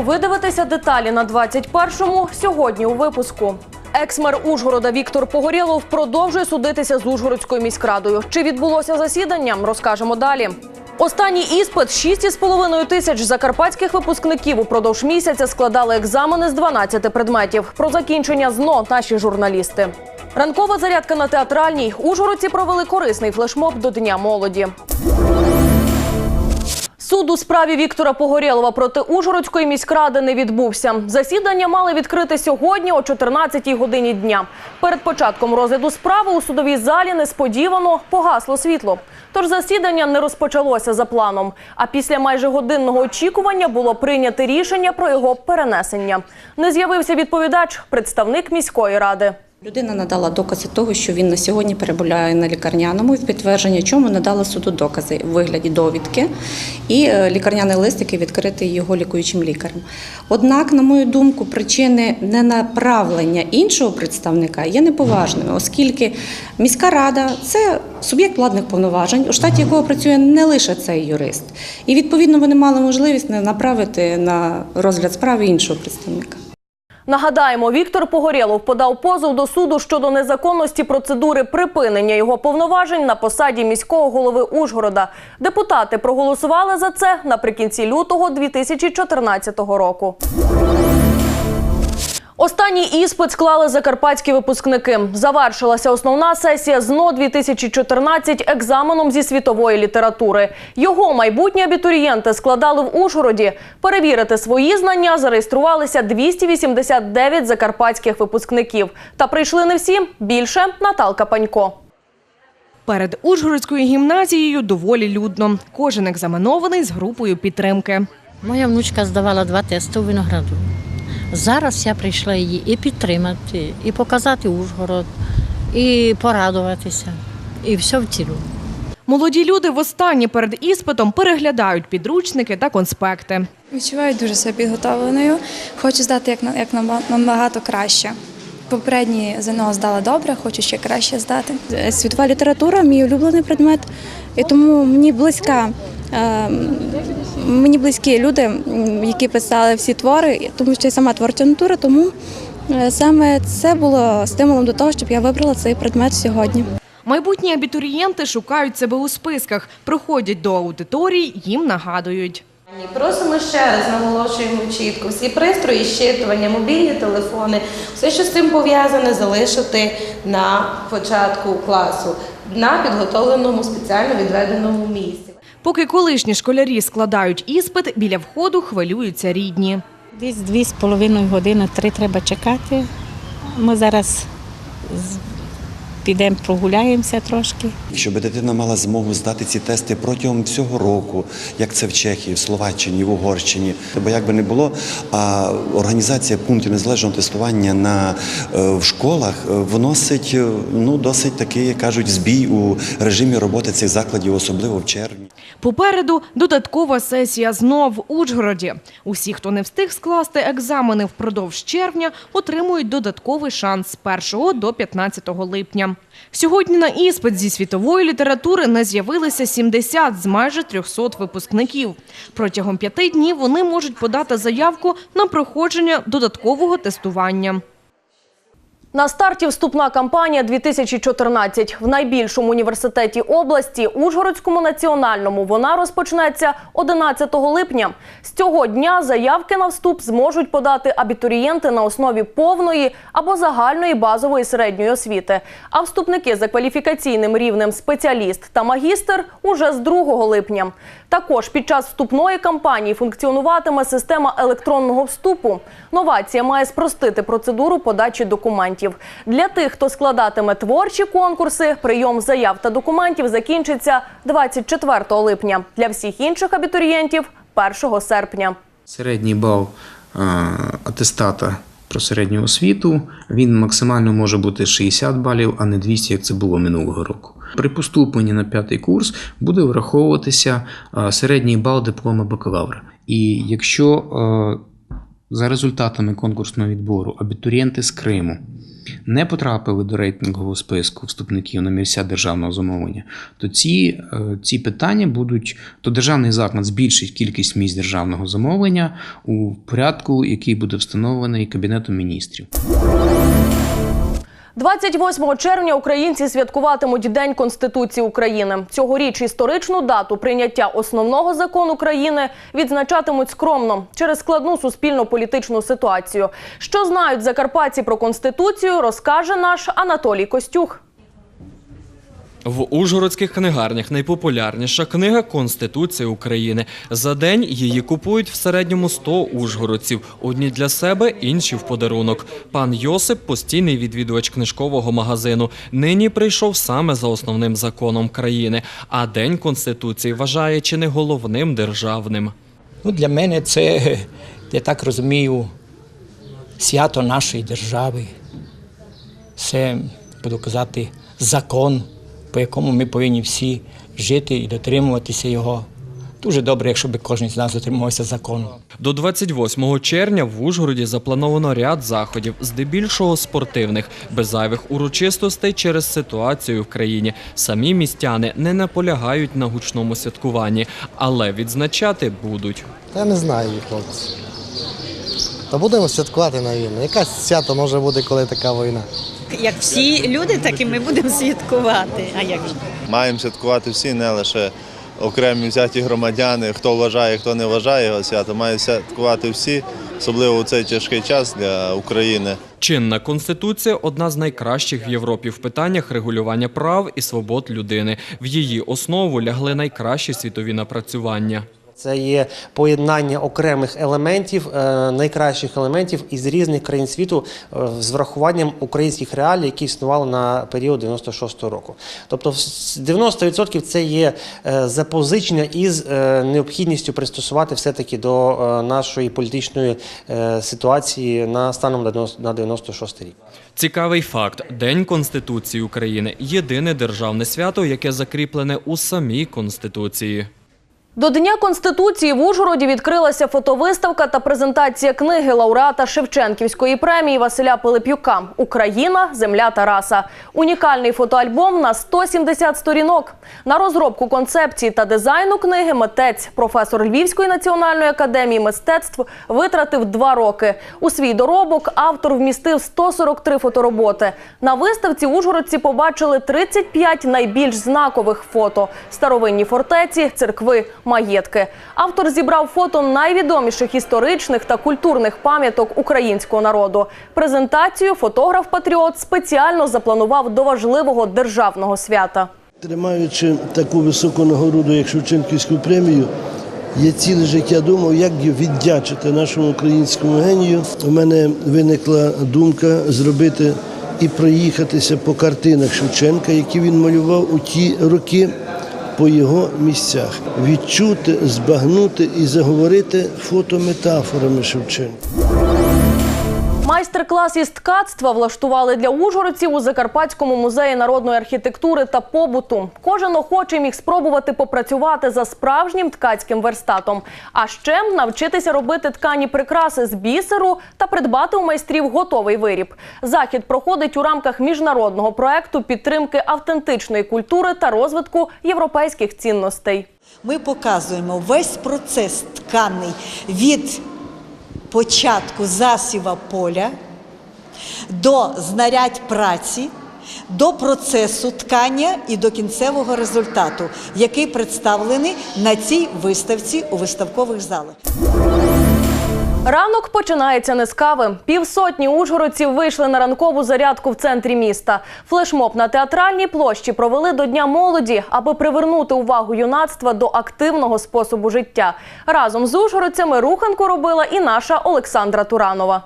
Вітаю! Ви дивитеся деталі на 21-му. Сьогодні у випуску. Екс-мер Ужгорода Віктор Погорєлов продовжує судитися з Ужгородською міськрадою. Чи відбулося засідання? Розкажемо далі. Останній іспит 6,5 тисяч закарпатських випускників упродовж місяця складали екзамени з 12 предметів. Про закінчення ЗНО наші журналісти. Ранкова зарядка на театральній. Ужгородці провели корисний флешмоб до Дня молоді. Суд у справі Віктора Погорєлова проти Ужгородської міськради не відбувся. Засідання мали відкрити сьогодні о 14-й годині дня. Перед початком розгляду справи у судовій залі несподівано погасло світло. Тож засідання не розпочалося за планом. А після майже годинного очікування було прийнято рішення про його перенесення. Не з'явився відповідач, представник міської ради. Людина надала докази того, що він на сьогодні перебуває на лікарняному, і в підтвердження чому надала суду докази в вигляді довідки і е, лікарняний лист, який відкритий його лікуючим лікарем. Однак, на мою думку, причини ненаправлення іншого представника є неповажними, оскільки міська рада це суб'єкт владних повноважень, у штаті якого працює не лише цей юрист. І відповідно вони мали можливість не направити на розгляд справи іншого представника. Нагадаємо, Віктор Погорєлов подав позов до суду щодо незаконності процедури припинення його повноважень на посаді міського голови Ужгорода. Депутати проголосували за це наприкінці лютого 2014 року. Останній іспит склали закарпатські випускники. Завершилася основна сесія ЗНО 2014 екзаменом зі світової літератури. Його майбутні абітурієнти складали в Ужгороді. Перевірити свої знання зареєструвалися 289 закарпатських випускників. Та прийшли не всі. Більше Наталка Панько. Перед Ужгородською гімназією доволі людно. Кожен екзаменований з групою підтримки. Моя внучка здавала два тести у винограду. Зараз я прийшла її і підтримати, і показати Ужгород, і порадуватися, і все в цілу. Молоді люди востаннє перед іспитом переглядають підручники та конспекти. Відчуваю дуже себе підготовленою. Хочу здати як, на- як наба- набагато краще. Попередні ЗНО здала добре, хочу ще краще здати. Е, Світова література мій улюблений предмет, і тому мені близька. Е, Мені близькі люди, які писали всі твори, тому що я сама творча натура, тому е, саме це було стимулом до того, щоб я вибрала цей предмет сьогодні. Майбутні абітурієнти шукають себе у списках, приходять до аудиторій, їм нагадують. Просимо ще раз наголошуємо чітко всі пристрої, щитування, мобільні телефони, все, що з цим пов'язане, залишити на початку класу на підготовленому спеціально відведеному місці. Поки колишні школярі складають іспит, біля входу хвилюються рідні. Десь дві з половиною години, три треба чекати. Ми зараз підемо прогуляємося трошки. Щоб дитина мала змогу здати ці тести протягом всього року, як це в Чехії, в Словаччині, в Угорщині. Бо як би не було, а організація пунктів незалежного тестування на е, в школах е, вносить е, ну досить такий, як кажуть, збій у режимі роботи цих закладів, особливо в червні. Попереду додаткова сесія знов в Ужгороді. Усі, хто не встиг скласти екзамени впродовж червня, отримують додатковий шанс з 1 до 15 липня. Сьогодні на іспит зі світової літератури не з'явилися 70 з майже 300 випускників. Протягом п'яти днів вони можуть подати заявку на проходження додаткового тестування. На старті вступна кампанія 2014. В найбільшому університеті області Ужгородському національному вона розпочнеться 11 липня. З цього дня заявки на вступ зможуть подати абітурієнти на основі повної або загальної базової середньої освіти. А вступники за кваліфікаційним рівнем спеціаліст та магістр уже з 2 липня. Також під час вступної кампанії функціонуватиме система електронного вступу. Новація має спростити процедуру подачі документів. Для тих, хто складатиме творчі конкурси, прийом заяв та документів закінчиться 24 липня. Для всіх інших абітурієнтів 1 серпня. Середній бал е, атестата про середню освіту він максимально може бути 60 балів, а не 200, як це було минулого року. При поступленні на п'ятий курс буде враховуватися е, середній бал диплома бакалавра. І якщо е, за результатами конкурсного відбору абітурієнти з Криму не потрапили до рейтингового списку вступників на місця державного замовлення, то ці, е, ці питання будуть, то державний заклад збільшить кількість місць державного замовлення у порядку, який буде встановлений Кабінетом міністрів. 28 червня українці святкуватимуть День Конституції України. Цьогоріч історичну дату прийняття основного закону країни відзначатимуть скромно через складну суспільно-політичну ситуацію. Що знають закарпатці про конституцію, розкаже наш Анатолій Костюх. В ужгородських книгарнях найпопулярніша книга Конституція України. За день її купують в середньому 100 ужгородців. Одні для себе, інші в подарунок. Пан Йосип постійний відвідувач книжкового магазину. Нині прийшов саме за основним законом країни. А День Конституції вважає чи не головним державним. Ну, для мене це, я так розумію, свято нашої держави. Це, буду казати, закон, по якому ми повинні всі жити і дотримуватися його. Дуже добре, якщо б кожен з нас дотримувався закону. До 28 червня в Ужгороді заплановано ряд заходів, здебільшого спортивних, без зайвих урочистостей через ситуацію в країні. Самі містяни не наполягають на гучному святкуванні, але відзначати будуть. Я не знаю, хлопці. Та будемо святкувати на війну. Яка свято може бути, коли така війна? Як всі люди, так і ми будемо святкувати. А як же? Маємо святкувати всі, не лише окремі взяті громадяни. Хто вважає, хто не вважає його свято, мають святкувати всі, особливо у цей тяжкий час для України. Чинна конституція одна з найкращих в Європі в питаннях регулювання прав і свобод людини. В її основу лягли найкращі світові напрацювання. Це є поєднання окремих елементів, е, найкращих елементів із різних країн світу е, з врахуванням українських реалій, які існували на період 96-го року. Тобто, с- 90% це є е, запозичення із необхідністю пристосувати все-таки до е, нашої політичної ситуації на станом на 90 на 96 рік. Цікавий факт: День Конституції України єдине державне свято, яке закріплене у самій Конституції. До Дня Конституції в Ужгороді відкрилася фотовиставка та презентація книги лауреата Шевченківської премії Василя Пилипюка Україна, земля та раса. Унікальний фотоальбом на 170 сторінок. На розробку концепції та дизайну книги митець, професор Львівської національної академії мистецтв, витратив два роки. У свій доробок автор вмістив 143 фотороботи. На виставці ужгородці побачили 35 найбільш знакових фото: старовинні фортеці, церкви, маєтки. Автор зібрав фото найвідоміших історичних та культурних пам'яток українського народу. Презентацію фотограф-патріот спеціально запланував до важливого державного свята. Тримаючи таку високу нагороду, як Шевченківську премію, я ціле життя думав, як віддячити нашому українському генію. У мене виникла думка зробити і проїхатися по картинах Шевченка, які він малював у ті роки, по його місцях, відчути, збагнути і заговорити фотометафорами Шевченка. Майстер-клас із ткацтва влаштували для ужгородців у Закарпатському музеї народної архітектури та побуту. Кожен охочий міг спробувати попрацювати за справжнім ткацьким верстатом, а ще навчитися робити ткані прикраси з бісеру та придбати у майстрів готовий виріб. Захід проходить у рамках міжнародного проекту підтримки автентичної культури та розвитку європейських цінностей. Ми показуємо весь процес тканий від початку засіва поля до знарядь праці, до процесу ткання і до кінцевого результату, який представлений на цій виставці у виставкових залах. Ранок починається не з кави. Півсотні ужгородців вийшли на ранкову зарядку в центрі міста. Флешмоб на театральній площі провели до Дня молоді, аби привернути увагу юнацтва до активного способу життя. Разом з ужгородцями руханку робила і наша Олександра Туранова.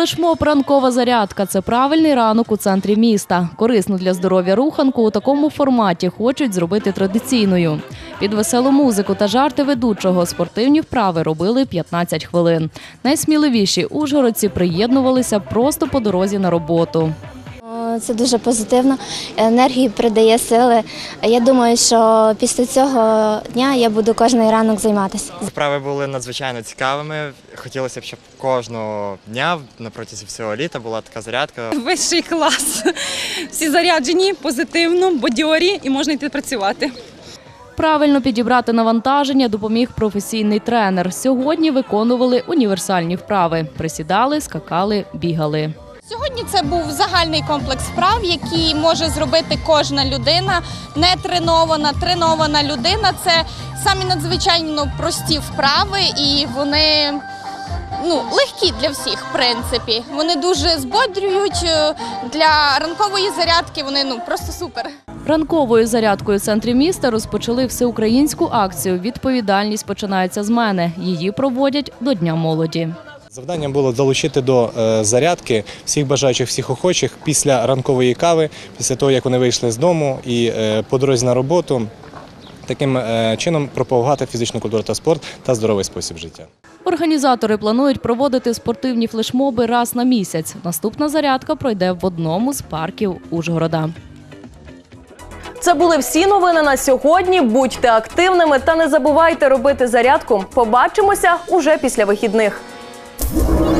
Флешмоб ранкова зарядка це правильний ранок у центрі міста. Корисну для здоров'я руханку у такому форматі хочуть зробити традиційною. Під веселу музику та жарти ведучого спортивні вправи робили 15 хвилин. Найсміливіші ужгородці приєднувалися просто по дорозі на роботу. Це дуже позитивно. Енергії придає сили. Я думаю, що після цього дня я буду кожен ранок займатися. Вправи були надзвичайно цікавими. Хотілося б, щоб кожного дня протязі всього літа була така зарядка. Вищий клас. Всі заряджені, позитивно, бадьорі і можна йти працювати. Правильно підібрати навантаження допоміг професійний тренер. Сьогодні виконували універсальні вправи: присідали, скакали, бігали. Сьогодні це був загальний комплекс вправ, який може зробити кожна людина, не тренована, тренована людина. Це самі надзвичайно прості вправи, і вони ну, легкі для всіх, в принципі. Вони дуже збодрюють е, для ранкової зарядки. Вони ну просто супер. Ранковою зарядкою в центрі міста розпочали всеукраїнську акцію Відповідальність починається з мене. Її проводять до Дня молоді. Завданням було долучити до е, зарядки всіх бажаючих, всіх охочих після ранкової кави, після того як вони вийшли з дому і е, по дорозі на роботу. Таким е, чином пропагувати фізичну культуру та спорт та здоровий спосіб життя. Організатори планують проводити спортивні флешмоби раз на місяць. Наступна зарядка пройде в одному з парків Ужгорода. Це були всі новини на сьогодні. Будьте активними та не забувайте робити зарядку. Побачимося уже після вихідних. Thank you.